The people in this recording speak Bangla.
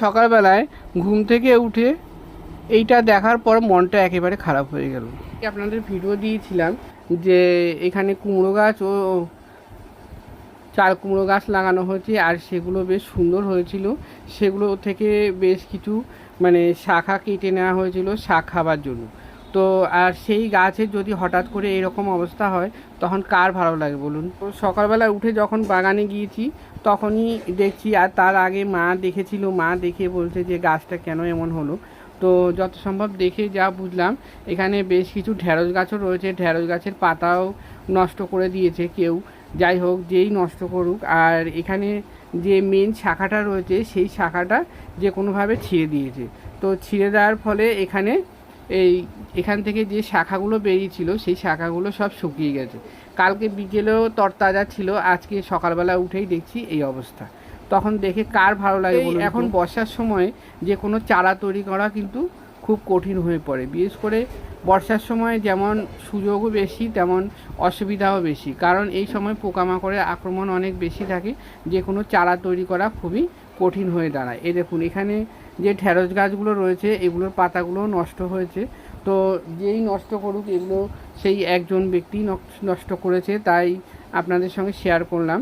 সকালবেলায় ঘুম থেকে উঠে এইটা দেখার পর মনটা একেবারে খারাপ হয়ে গেল। আপনাদের ভিডিও দিয়েছিলাম যে এখানে কুমড়ো গাছ ও চাল কুমড়ো গাছ লাগানো হয়েছে আর সেগুলো বেশ সুন্দর হয়েছিল। সেগুলো থেকে বেশ কিছু মানে শাখা কেটে নেওয়া হয়েছিল শাক খাবার জন্য। তো আর সেই গাছের যদি হঠাৎ করে এরকম অবস্থা হয়, তখন কার ভালো লাগে বলুন? তো সকালবেলা উঠে যখন বাগানে গিয়েছি, তখনই দেখছি আর তার আগে মা দেখেছিল, মা দেখে বলছে যে গাছটা কেন এমন হলো। তো যত সম্ভব দেখে যা বুঝলাম, এখানে বেশ কিছু ঢ্যাঁড়স গাছও রয়েছে। ঢ্যাঁড়স গাছের পাতাও নষ্ট করে দিয়েছে কেউ। যাই হোক, যেই নষ্ট করুক। আর এখানে যে মেন শাখাটা রয়েছে, সেই শাখাটা যে কোনোভাবে ছিঁড়ে দিয়েছে। তো ছিঁড়ে দেওয়ার ফলে এখানে এই এখান থেকে যে শাখাগুলো বেরিয়েছিল সেই শাখাগুলো সব শুকিয়ে গেছে। কালকে বিকেলেও তরতাজা ছিল আজকে সকালবেলা উঠেই দেখছি এই অবস্থা। তখন দেখে কার ভালো লাগে এখন বর্ষার সময় যে কোনো চারা তৈরি করা কিন্তু খুব কঠিন হয়ে পড়ে। বিশেষ করে বর্ষার সময় যেমন সুযোগও বেশি তেমন অসুবিধাও বেশি। কারণ এই সময় পোকামাকড়ের আক্রমণ অনেক বেশি থাকে। যে কোনো চারা তৈরি করা খুবই কঠিন হয়ে দাঁড়ায়। এই দেখুন, এখানে যে ঢ্যাঁড়স গাছগুলো রয়েছে, এগুলোর পাতাগুলো নষ্ট হয়েছে। তো যেই নষ্ট করুক, এগুলো সেই একজন ব্যক্তি নষ্ট করেছে, তাই আপনাদের সঙ্গে শেয়ার করলাম।